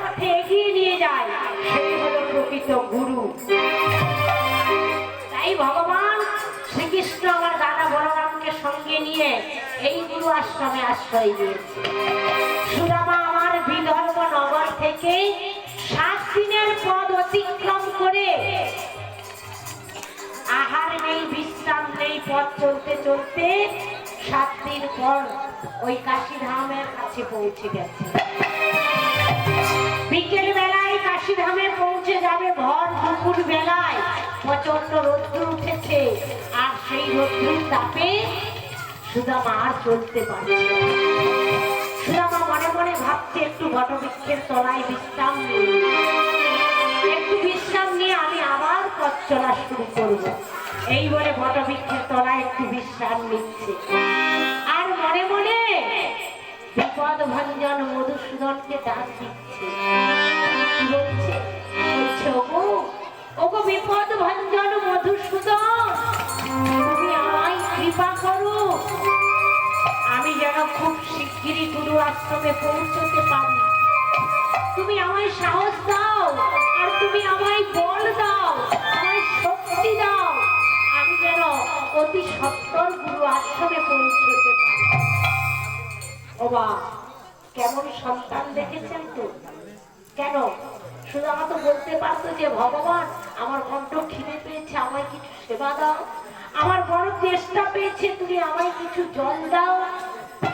পথে এগিয়ে যায়, সেই হলো প্রকৃত গুরু। তাই ভগবান শ্রীকৃষ্ণ আমার দাদা বলরামকে সঙ্গে নিয়ে এই গুরু আশ্রমে আশ্রয় দিয়েছে সুদামা আমার বিদর্ভ নগর থেকে সাত দিনের পদ অতিক্রম করে আহার নেই, বিশ্রাম নেই, পথ চলতে চলতে সাত দিন পর ওই কাশীধামের কাছে পৌঁছে গেছে। একটু বিশ্রাম নিয়ে আমি আবার পথ চলা শুরু করব। এই বলে বটবৃক্ষের তলায় একটু বিশ্রাম নিচ্ছে। আর মনে মনে বিপদ ভঞ্জন মধুসূদনকে ডাক বিপদ ভঞ্জন মধুসূদন, তুমি আমায় কৃপা করো। আমি যেন খুব শিগগিরই গুরু আশ্রমে পৌঁছতে পারি। তুমি আমায় সাহস দাও, আর তুমি আমায় বল দাও, আমায় শক্তি দাও। আমি যেন অতি সত্তর গুরু আশ্রমে পৌঁছতে পারি। বা কেমন সন্তান দেখেছেন তো? কেন? শুধু আমার তো বলতে পারতো যে, ভগবান, আমার কণ্ঠ খিদে পেয়েছে, আমায় কিছু সেবা দাও। আমার বড় চেষ্টা পেয়েছে, তুমি আমায় কিছু জল দাও।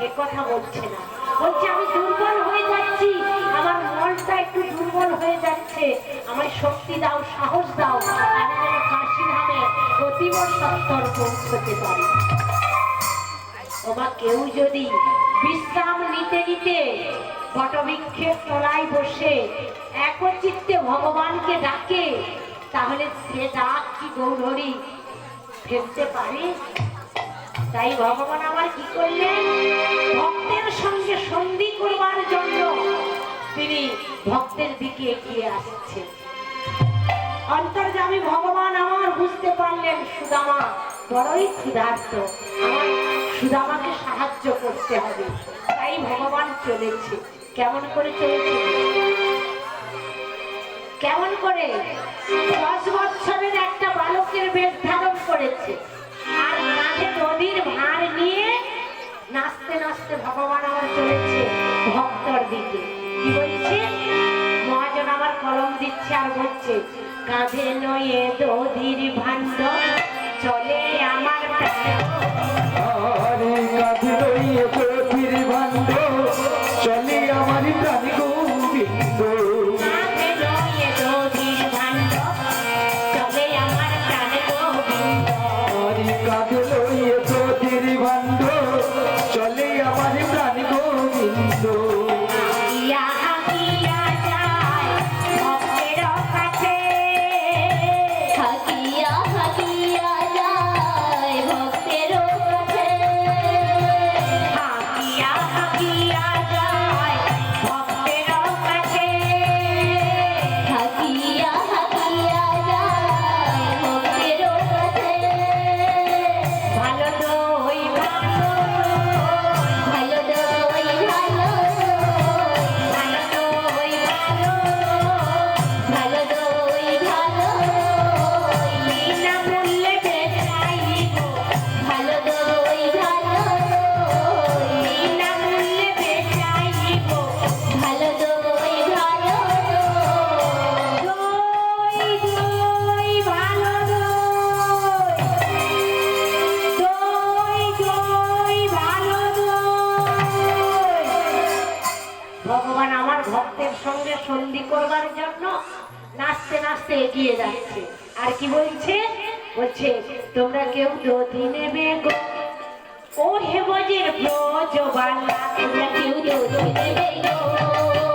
এ কথা বলছে না। বলছে, আমি দুর্বল হয়ে যাচ্ছি। আমার মনটা একটু দুর্বল হয়ে যাচ্ছে। আমায় শক্তি দাও, সাহস দাও। আমি যেন কাশি ধামে প্রতিম সত্তর পৌঁছতে পারি। ওবা কেউ যদি বিশ্রাম নিতে নিতে বটবৃক্ষের তলায় বসে একচিত্তে ভগবানকে ডাকে, তাহলে সে ডাক কি গৌরী ফেলতে পারে? তাই ভগবান আমার কি করলেন? ভক্তের সঙ্গে সন্ধি করবার জন্য তিনি ভক্তের দিকে এগিয়ে আসছে অন্তর্যামী ভগবান আমার বুঝতে পারলেন সুদামা বড়ই ক্ষুধার্ত। আমার সুদামাকে সাহায্য করতে হবে। তাই ভগবান চলেছে। কেমন করে চলেছে? কেমন করে? দশ বছরের একটা বালকের বেশ ধারণ করেছে। আর কাঁধে নদীর ভার নিয়ে নাচতে নাচতে ভগবান আমার চলেছে ভক্তর দিকে। কি বলছে? মহাজন আমার কলম দিচ্ছে আর বলছে, কাঁধে নয়ে দধির ভাণ্ড 呀，哈的呀。নাচতে নাচতে এগিয়ে যাচ্ছে। আর কি বলছে? বলছে, তোমরা কেউ দধি নেবে গো ও হে বজের ব্রজবালা তোমরা কেউ দধি নেবে গো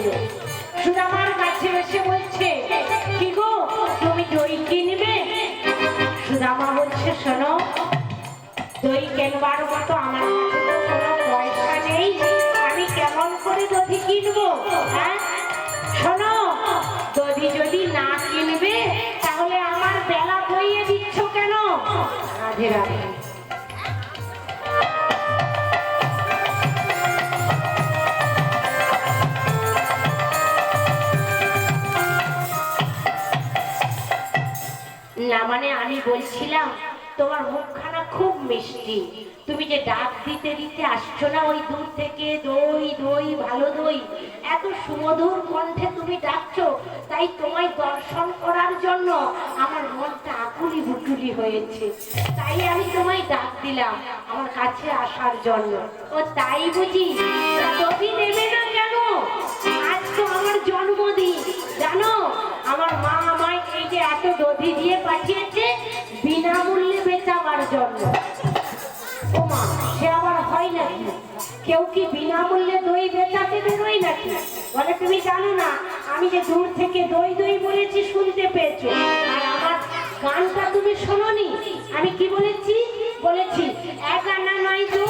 এলো সুদামার কাছে এসে বলছে, কি গো, তুমি দই কিনবে? সুদামা বলছে, শোনো, দই কেনবার মতো আমার কাছে কোনো পয়সা নেই। আমি কেমন করে দধি কিনবো হ্যাঁ? শোনো, দধি যদি না কিনবে, তাহলে আমার বেলা বইয়ে দিচ্ছ কেন? রাধে রাধে। না মানে আমি বলছিলাম, তোমার মুখখানা খুব মিষ্টি। তুমি যে ডাক দিতে দিতে আসছো না, ওই দূর থেকে দই দই, ভালো দই, এত সুমধুর কণ্ঠে তুমি ডাকছো, তাই তোমায় দর্শন করার জন্য আমার মনটা আকুলি বুকুলি হয়েছে। তাই আমি তোমায় ডাক দিলাম আমার কাছে আসার জন্য। ও তাই বুঝি? দধি নেবে না কেন? তো আমার জন্মদিন। জানো, আমার মা আমায় এই যে এত দধি দিয়ে পাঠিয়েছে, বিনামূল্যে বেচাবার জন্য। কেউ কি বিনামূল্যে দই বেচাতে বেরোয় নাকি? বলে, তুমি জানো না, আমি যে দূর থেকে দই দই বলেছি, শুনতে পেয়েছ। আর আমার গানটা তুমি শোনোনি? আমি কি বলেছি? বলেছি এক আনা নয় দু